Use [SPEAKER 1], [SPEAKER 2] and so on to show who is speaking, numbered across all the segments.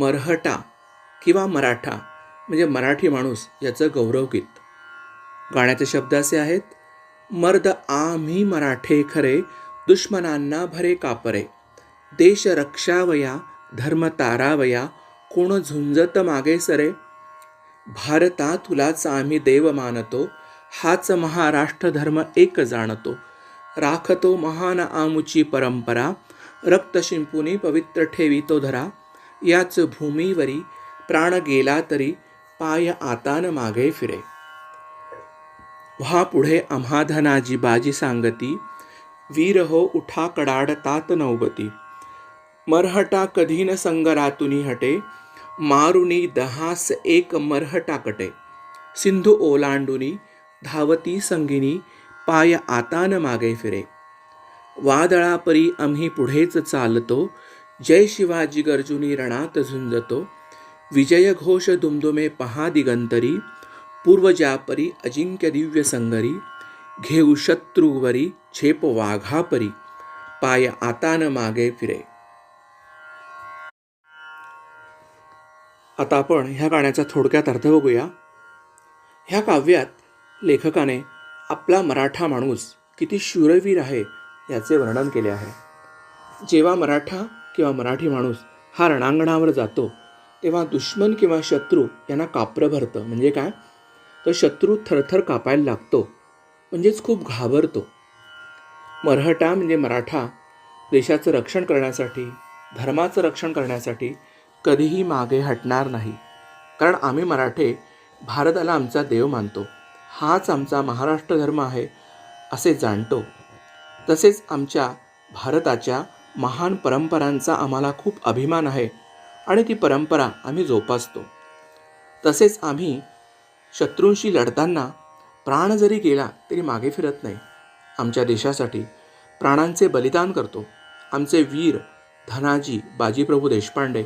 [SPEAKER 1] मरहटा किंवा मराठा म्हणजे मराठी माणूस याचं गौरवगीत गाण्याचे शब्द असे आहेत मर्द आम्ही मराठे खरे दुश्मनांना भरे कापरे. देश रक्षावया धर्म तारावया कोण झुंजत मागे सरे. भारता तुलाच आम्ही देव मानतो हाच महाराष्ट्र धर्म एक जाणतो. राखतो महान आमुची परंपरा रक्त शिंपुनी पवित्र ठेवितो धरा. याच भूमीवरी प्राण गेला तरी पाय आतान मागे फिरे. व्हा पुढे अमाधनाजी धनाजी बाजी सांगती वीर हो उठा कडाडतात नौबती. मरहटा कधी न संगरातुनी हटे मारुनी दहास एक मरहटा कटे सिंधू ओलांडुनी धावती संगिनी पाय आतान मागे फिरे. वादळापरी आम्ही पुढेच चालतो जय शिवाजी गर्जुनी रणात झुंजतो विजय घोष दुमदुमे पहा दिगंतरी पूर्वजापरी अजिंक्य दिव्य संगरी घेऊ शत्रूवरी छेप वाघापरी पाय आतान मागे फिरे. आता आपण ह्या गाण्याचा थोडक्यात अर्थ बघूया. ह्या काव्यात लेखकाने आपला मराठा माणूस किती शूरवीर आहे याचे वर्णन केले आहे. जेव्हा मराठा किंवा मराठी माणूस हा रणांगणावर जातो तेव्हा दुश्मन किंवा शत्रू यांना कापरं भरतं. म्हणजे काय? तर शत्रू थरथर कापायला लागतो म्हणजेच खूप घाबरतो. मरहटा म्हणजे मराठा देशाचं रक्षण करण्यासाठी धर्माचं रक्षण करण्यासाठी कधीही मागे हटणार नाही. कारण आम्ही मराठे भारताला आमचा देव मानतो. हाच आमचा महाराष्ट्र धर्म आहे असे जाणतो. तसेच आमच्या भारताच्या महान परंपरांचा आम्हाला खूप अभिमान आहे आणि ती परंपरा आम्ही जोपासतो. तसेच आम्ही शत्रूंशी लढताना प्राण जरी गेला तरी मागे फिरत नाही. आमच्या देशासाठी प्राणांचे बलिदान करतो. आमचे वीर धनाजी बाजीप्रभू देशपांडे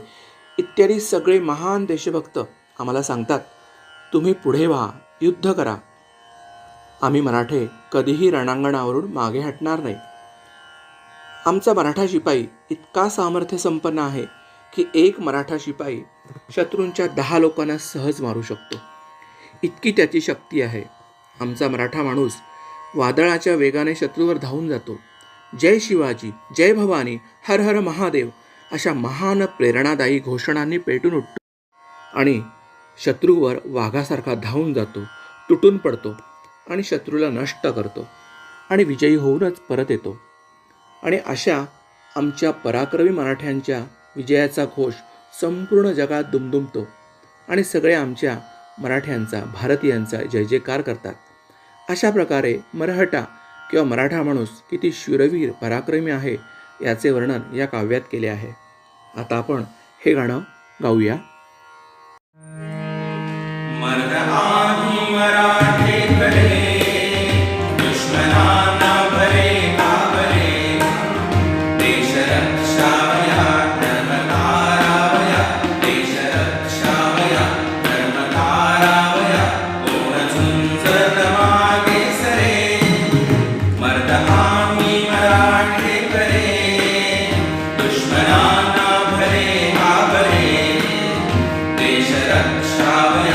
[SPEAKER 1] इत्यादी सगळे महान देशभक्त आम्हाला सांगतात तुम्ही पुढे व्हा युद्ध करा. आम्ही मराठे कधीही रणांगणावरून मागे हटणार नाही. आमचा मराठा शिपाई इतका सामर्थ्य संपन्न आहे की एक मराठा शिपाई शत्रूंच्या दहा लोकांना सहज मारू शकतो. इतकी त्याची शक्ती आहे. आमचा मराठा माणूस वादळाच्या वेगाने शत्रूवर धावून जातो. जय शिवाजी जय भवानी हर हर महादेव अशा महान प्रेरणादायी घोषणांनी पेटून उठतो. आणि शत्रूवर वाघासारखा धावून जातो तुटून पडतो आणि शत्रूला नष्ट करतो आणि विजयी होऊनच परत येतो. आणि अशा आमच्या पराक्रमी मराठ्यांच्या विजयाचा घोष संपूर्ण जगात दुमदुमतो आणि सगळे आमच्या मराठ्यांचा भारतीयांचा जय जयकार करतात. अशा प्रकारे मराठा किंवा मराठा माणूस किती शूरवीर पराक्रमी आहे याचे वर्णन या काव्यात केले आहे. आता आपण हे गाणं गाऊया.
[SPEAKER 2] मराठी देश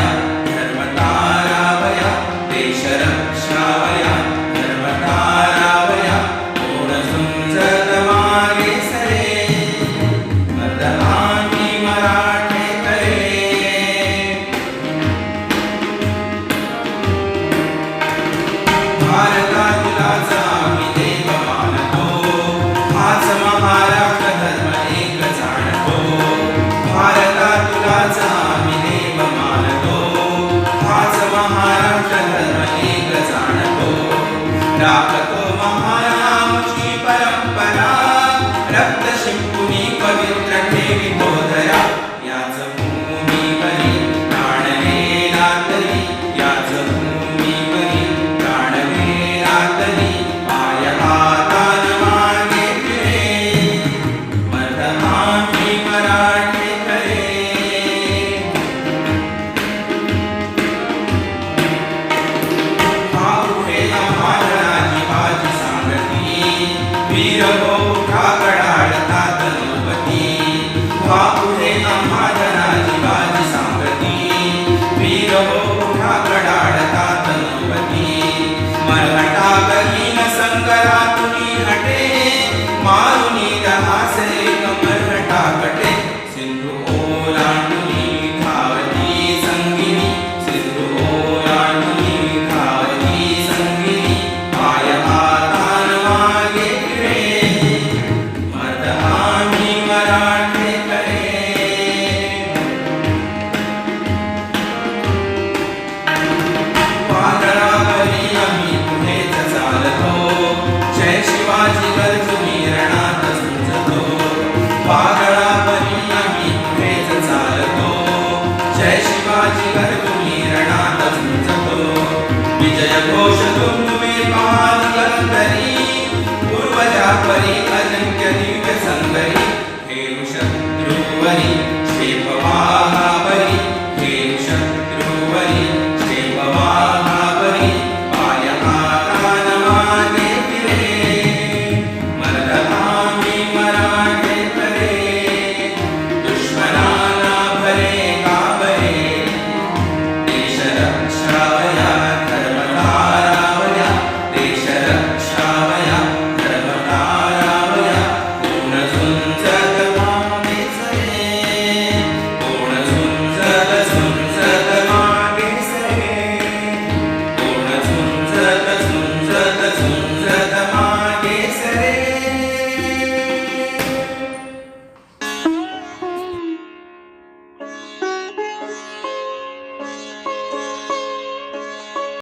[SPEAKER 2] रक्त शिंपुनी पवित्र ठेवितो धरा याच तरी. याच तरी. हातान मागे फिरे. मर्द आम्ही मराठे खरे हा पुढे महाराजी ಶಂಕರ worry